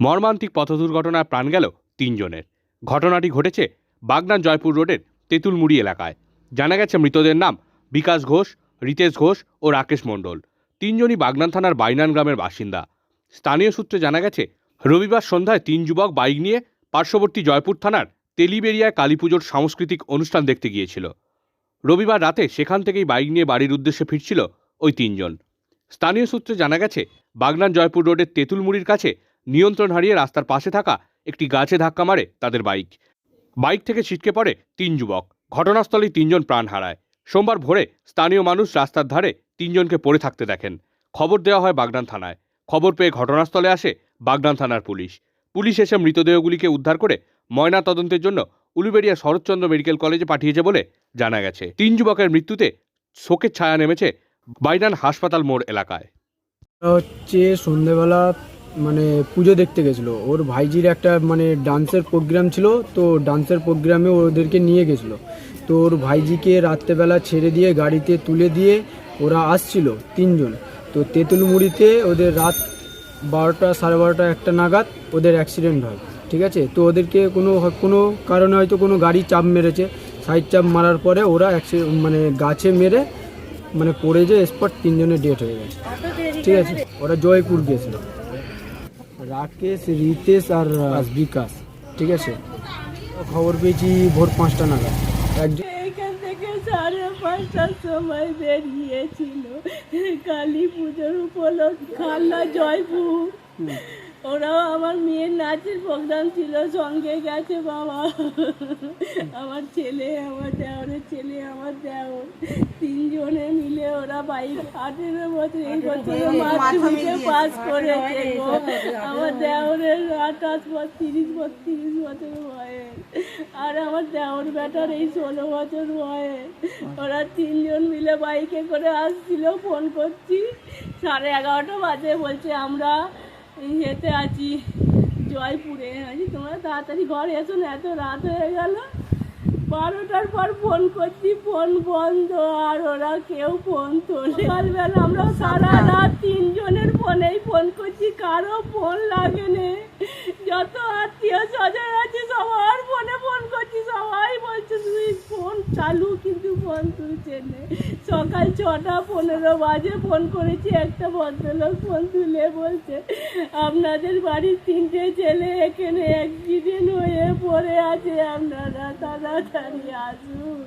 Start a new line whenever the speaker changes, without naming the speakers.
মর্মান্তিক পথ দুর্ঘটনায় প্রাণ গেল তিনজনের। ঘটনাটি ঘটেছে বাগনান জয়পুর রোডের তেঁতুলমুড়ি এলাকায়। জানা গেছে মৃতদের নাম বিকাশ ঘোষ, রিতেশ ঘোষ ও রাকেশ মণ্ডল। তিনজনই বাগনান থানার বাইনান গ্রামের বাসিন্দা। স্থানীয় সূত্রে জানা গেছে, রবিবার সন্ধ্যায় তিন যুবক বাইক নিয়ে পার্শ্ববর্তী জয়পুর থানার তেলিবেরিয়ায় কালীপুজোর সাংস্কৃতিক অনুষ্ঠান দেখতে গিয়েছিল। রবিবার রাতে সেখান থেকেই বাইক নিয়ে বাড়ির উদ্দেশ্যে ফিরছিল ওই তিনজন। স্থানীয় সূত্রে জানা গেছে, বাগনান জয়পুর রোডের তেঁতুলমুড়ির কাছে নিয়ন্ত্রণ হারিয়ে রাস্তার পাশে থাকা একটি গাছে ধাক্কা মারে তাদের বাইক। বাইক থেকে ছিটকে পড়ে তিন যুবক। ঘটনাস্থলেই তিনজন প্রাণ হারায়। সোমবার ভোরে স্থানীয় মানুষ রাস্তার ধারে তিনজনকে পড়ে থাকতে দেখেন। খবর দেওয়া হয় বাগনান থানায়। খবর পেয়ে ঘটনাস্থলে আসে বাগনান থানার পুলিশ। পুলিশ এসে মৃতদেহগুলিকে উদ্ধার করে ময়না তদন্তের জন্য উলুবেড়িয়া শরৎচন্দ্র মেডিকেল কলেজে পাঠিয়েছে বলে জানা গেছে। তিন যুবকের মৃত্যুতে শোকের ছায়া নেমেছে বাইনান হাসপাতাল মোড় এলাকায়।
হচ্ছে সন্ধেবেলা মানে পুজো দেখতে গেছিল। ওর ভাইজির একটা মানে ডান্সের প্রোগ্রাম ছিল, তো ডান্সের প্রোগ্রামে ওদেরকে নিয়ে গেছিল। তো ওর ভাইজিকে রাত্রেবেলা ছেড়ে দিয়ে গাড়িতে তুলে দিয়ে ওরা আসছিল তিনজন। তো তেঁতুলমুড়িতে ওদের রাত বারোটা সাড়ে বারোটা একটা নাগাদ ওদের অ্যাক্সিডেন্ট হয়, ঠিক আছে? তো ওদেরকে কোনো কোনো কারণে হয়তো কোনো গাড়ি চাপ মেরেছে। সাইড চাপ মারার পরে ওরা মানে গাছে মেরে মানে পড়ে যে স্পট তিনজনের ডেট হয়ে গেছে। ঠিক আছে? ওরা জয়পুর গিয়েছিল। রাকেশ রিতেশ আর বিকাশ। ঠিক আছে? খবর পেয়েছি ভোর পাঁচটা নাগাদ। একজন
এখান থেকে সাড়ে পাঁচটার সময় বেরিয়েছিল। কালী পুজোর উপলক্ষে খান্না জয়পুর। ওরাও আমার মেয়ের নাচের প্রোগ্রাম ছিল সঙ্গে গেছে বাবা। আমার ছেলে আমার দেওরের ছেলে আমার দেওর। তিনজনে মিলে ওরা বাইক আঠেরো বছর এই বছর মাধ্যমিকে পাস করে। আমার দেওরের আঠাশ বছর তিরিশ বছর তিরিশ বছর বয়স। আর আমার দেওয়ার বেটার এই ষোলো বছর বয়স। ওরা তিনজন মিলে বাইকে করে আসছিল ফোন করছি। সাড়ে এগারোটা বাজে বলছে আমরা ইয়েতে আছি জয়পুরে আছি। তোমরা তাড়াতাড়ি ঘরে এসো না এত রাত হয়ে গেল। বারোটার পর ফোন করছি ফোন বন্ধ আর ওরা কেউ ফোন তোলে সকালবেলা আমরা সারা রাত তিনজনের ফোনেই ফোন করছি কারও ফোন লাগে লাগেনি। যত আত্মীয় স্বজন আছে সবার ফোনে ফোন করছি সবাই বলছে তুই চালু কিন্তু ফোন তুলছে না। সকাল ছটা পনেরো বাজে ফোন করেছি, একটা ভদ্রলোক ফোন তুলে বলছে, আপনাদের বাড়ির তিনটে ছেলে এখানে অ্যাক্সিডেন্ট হয়ে পড়ে আছে, আপনারা তাড়াতাড়ি আসুন।